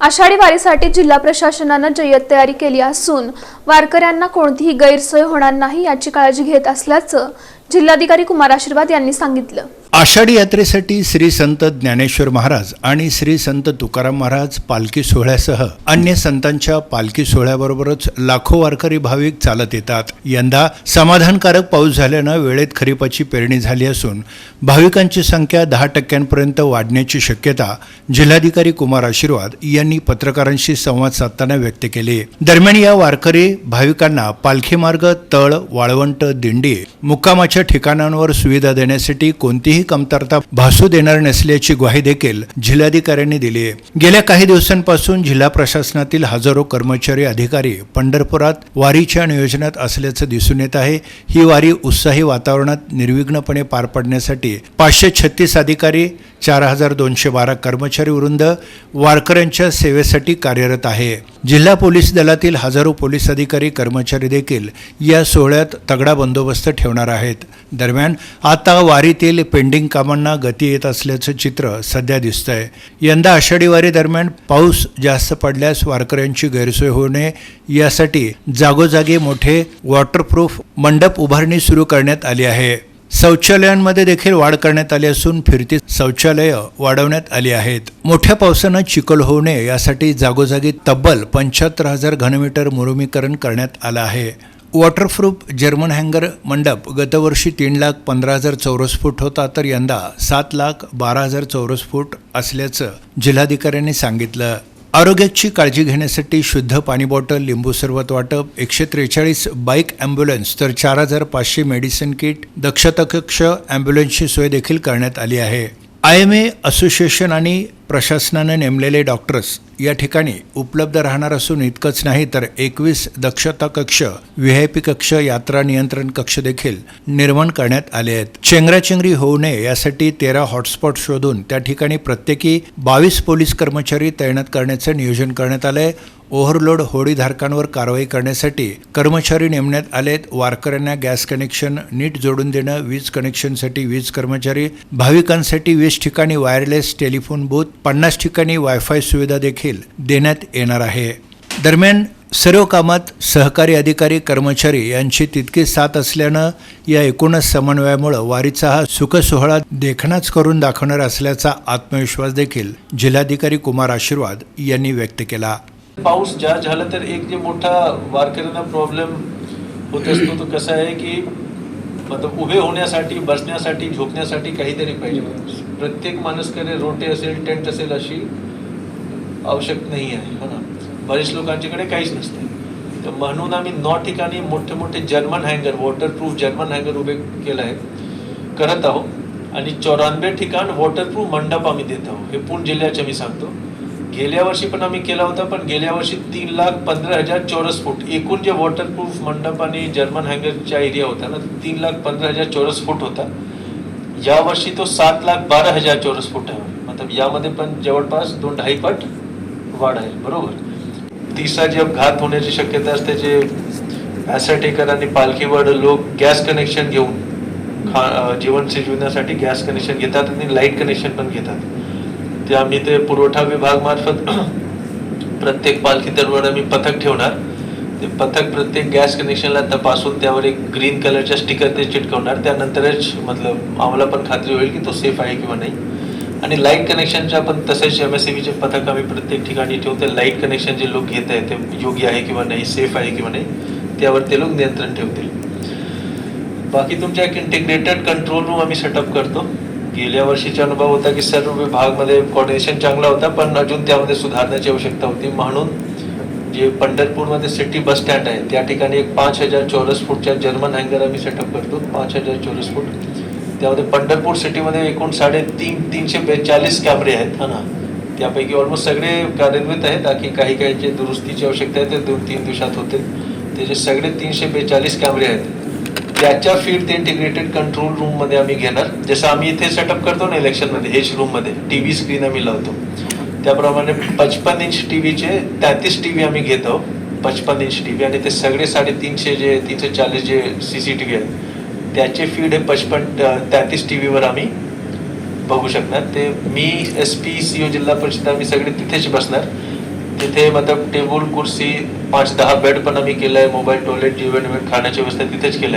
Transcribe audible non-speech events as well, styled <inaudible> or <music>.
आषाढी वारीसाठी जिल्हा प्रशासनानं जय्यत तयारी केली असून वारकऱ्यांना कोणतीही गैरसोय होणार नाही याची काळजी घेत असल्याचं जिल्हाधिकारी कुमार आशीर्वाद यांनी सांगितलं. आषाढी यात्रेसाठी श्री संत ज्ञानेश्वर महाराज आणि श्री संत तुकाराम महाराज पालखी सोहळ्यासह अन्य संतांच्या पालखी सोहळ्याबरोबरच लाखो वारकरी भाविक चालत येतात. यंदा समाधानकारक पाऊस झाल्यानं वेळेत खरीपाची पेरणी झाली असून भाविकांची संख्या दहा टक्क्यांपर्यंत वाढण्याची शक्यता जिल्हाधिकारी कुमार आशीर्वाद यांनी पत्रकारांशी संवाद साधताना व्यक्त केली. दरम्यान या वारकरी भाविकांना पालखी मार्ग तळ वाळवंट दिंडी मुक्कामाच्या ठिकाणांवर सुविधा देण्यासाठी कोणतीही कमतरता भासू देणार नसल्याची ग्वाही देखील जिल्हाधिकाऱ्यांनी दिली आहे. गेल्या काही दिवसांपासून जिल्हा प्रशासनातील हजारो कर्मचारी अधिकारी पंढरपुरात वारीच्या नियोजनात असल्याचं दिसून येत आहे. ही वारी उत्साही वातावरणात निर्विघ्नपणे पार पडण्यासाठी पाचशे छत्तीस अधिकारी चार हजार दोनशे बारा कर्मचारी वृंद वारकऱ्यांच्या सेवेसाठी कार्यरत आहे. जिल्हा पोलीस दलातील हजारो पोलीस अधिकारी कर्मचारी देखील या सोहळ्यात तगडा बंदोबस्त ठेवणार आहेत. दरम्यान आता वारीतील पेंडिंग कामांना गती येत असल्याचं चित्र सध्या दिसतंय. यंदा आषाढी वारी दरम्यान पाऊस जास्त पडल्यास वारकऱ्यांची गैरसोय होऊ नये. यासाठी जागोजागी मोठे वॉटरप्रूफ मंडप उभारणी सुरू करण्यात आली आहे. शौचालयांमध्ये देखील वाढ करण्यात आली असून फिरती शौचालयं वाढवण्यात आली आहेत. मोठ्या पावसानं चिखल होऊ नये यासाठी जागोजागी तब्बल पंच्याहत्तर हजार घनमीटर मुरुमीकरण करण्यात आलं आहे. वॉटरप्रूफ जर्मन हँगर मंडप गतवर्षी तीन लाख पंधरा हजार चौरस फूट होता तर यंदा सात लाख बारा हजार चौरस फूट असल्याचं जिल्हाधिकाऱ्यांनी सांगितलं. आरोग्याची काळजी घेण्यासाठी शुद्ध पाणी बॉटल लिंबू सरबत वाटप एकशे त्रेचाळीस बाईक ॲम्ब्युलन्स तर चार हजार पाचशे मेडिसिन किट दक्षता कक्ष ॲम्ब्युलन्सची सोय देखील करण्यात आली आहे. आय एम ए असोसिएशन आणि प्रशासनानं नेमलेले डॉक्टर्स या ठिकाणी उपलब्ध राहणार असून इतकंच नाही तर एकवीस दक्षता कक्ष व्ही आय पी कक्ष यात्रा नियंत्रण कक्ष देखील निर्माण करण्यात आले आहेत. चेंगराचेंगरी होऊ नये यासाठी तेरा हॉटस्पॉट शोधून त्या ठिकाणी प्रत्येकी बावीस पोलीस कर्मचारी तैनात करण्याचं नियोजन करण्यात आलं आहे ओव्हरलोड होडीधारकांवर कारवाई करण्यासाठी कर्मचारी नेमण्यात आलेत. वारकऱ्यांना गॅस कनेक्शन नीट जोडून देणं वीज कनेक्शनसाठी वीज कर्मचारी भाविकांसाठी वीस ठिकाणी वायरलेस टेलिफोन बूथ पन्नास ठिकाणी वायफाय सुविधा देखील देण्यात येणार आहे. दरम्यान सर्व कामात सहकारी अधिकारी कर्मचारी यांची तितकी साथ असल्यानं या एकूणच समन्वयामुळं वारीचा हा सुखसोहळा देखणाच करून दाखवणार असल्याचा आत्मविश्वास देखील जिल्हाधिकारी कुमार आशीर्वाद यांनी व्यक्त केला. पाऊस ज्या झाला तर एक जे मोठा वारकऱ्यांना प्रॉब्लेम होत असतो तो कसा आहे की मतलब उभे होण्यासाठी बसण्यासाठी झोपण्यासाठी काहीतरी पाहिजे. प्रत्येक माणूसकडे रोटे असेल टेंट असेल अशी आवश्यक नाही आहे हो ना? बरेच लोकांच्याकडे काहीच नसते. तर म्हणून आम्ही नौ ठिकाणी मोठे मोठे जर्मन हँगर वॉटरप्रूफ जर्मन हँगर उभे केलं आहे करत आहोत. आणि चौऱ्याण्णव ठिकाण वॉटरप्रूफ मंडप आम्ही देत आहोत. हे पूर्ण जिल्ह्याचे मी सांगतो. गेल्या वर्षी पण आम्ही केला होता पण गेल्या वर्षी तीन लाख पंधरा हजार चौरस फूट. एकूण जे वॉटरप्रूफ मंडप आणि जर्मन हँगरचा एरिया होता ना तीन लाख पंधरा हजार चौरस फूट होता. या वर्षी तो सात लाख बारा हजार चौरस फूट आहे. मतलब यामध्ये पण जवळपास दोन ढाई पट वाढ आहे. बरोबर? तिसरा जे अपघात होण्याची शक्यता असते जे ॲसेटेकर आणि पालखीवर लोक गॅस कनेक्शन घेऊन खा जीवन शिजविण्यासाठी गॅस कनेक्शन घेतात आणि लाइट कनेक्शन पण घेतात. ते आम्ही ते पुरवठा विभाग मार्फत <clears throat> प्रत्येक पालखी दरवर आम्ही पथक ठेवणार. ते पथक प्रत्येक गॅस कनेक्शनला तपासून त्यावर एक ग्रीन कलरच्या स्टिकर ते चिटकवणार. त्यानंतरच मतलब आम्हाला पण खात्री होईल की तो सेफ आहे किंवा नाही. आणि लाइट कनेक्शनच्या पण तसेच एम एस सी बीचे पथक आम्ही प्रत्येक ठिकाणी ठेवतो. ते लाइट कनेक्शन जे लोक घेत आहेत ते योग्य आहे किंवा नाही सेफ आहे किंवा नाही त्यावर ते लोक नियंत्रण ठेवतील. बाकी तुमच्या एक इंटिग्रेटेड कंट्रोल रूम आम्ही सेटअप करतो. गेल्या वर्षीचा अनुभव होता की सर्व विभागमध्ये कॉर्डिनेशन चांगला होता पण अजून त्यामध्ये सुधारण्याची आवश्यकता होती. म्हणून जे पंढरपूरमध्ये सिटी बस स्टँड आहे त्या ठिकाणी एक पाच हजार चौरस फूटच्या जर्मन हँगर आम्ही सेटअप करतो. पाच हजार चौरस फूट. त्यामध्ये पंढरपूर सिटीमध्ये एकूण साडेतीन तीनशे बेचाळीस कॅमेरे आहेत. हा ना? त्यापैकी ऑलमोस्ट सगळे कार्यान्वित आहेत. बाकी काही काही जे दुरुस्तीची आवश्यकता आहे ते दोन तीन दिवसात होते त्याचे सगळे तीनशे बेचाळीस कॅमेरे आहेत. त्याच्या फीड ते इंटिग्रेटेड कंट्रोल रूममध्ये आम्ही घेणार. जसं आम्ही इथे सेटअप करतो ना इलेक्शनमध्ये हेच रूममध्ये टी व्ही स्क्रीन आम्ही लावतो. त्याप्रमाणे पचपन इंच टी व्हीचे तेहतीस टी व्ही आम्ही घेतो पचपन इंच टी व्ही आणि ते सगळे साडेतीनशे जे तीनशे चाळीस जे सी सी टी व्ही आहेत त्याचे फीड हे पचपन तेहतीस टी व्हीवर आम्ही बघू शकणार. ते मी एस पी सी ओ जिल्हा परिषद आम्ही सगळे तिथेच बसणार. तिथे मतलब टेबल कुर्सी पाच दहा बेड पण आम्ही केलं आहे मोबाईल टॉयलेट जेवण खाण्याची व्यवस्था तिथेच केलंय.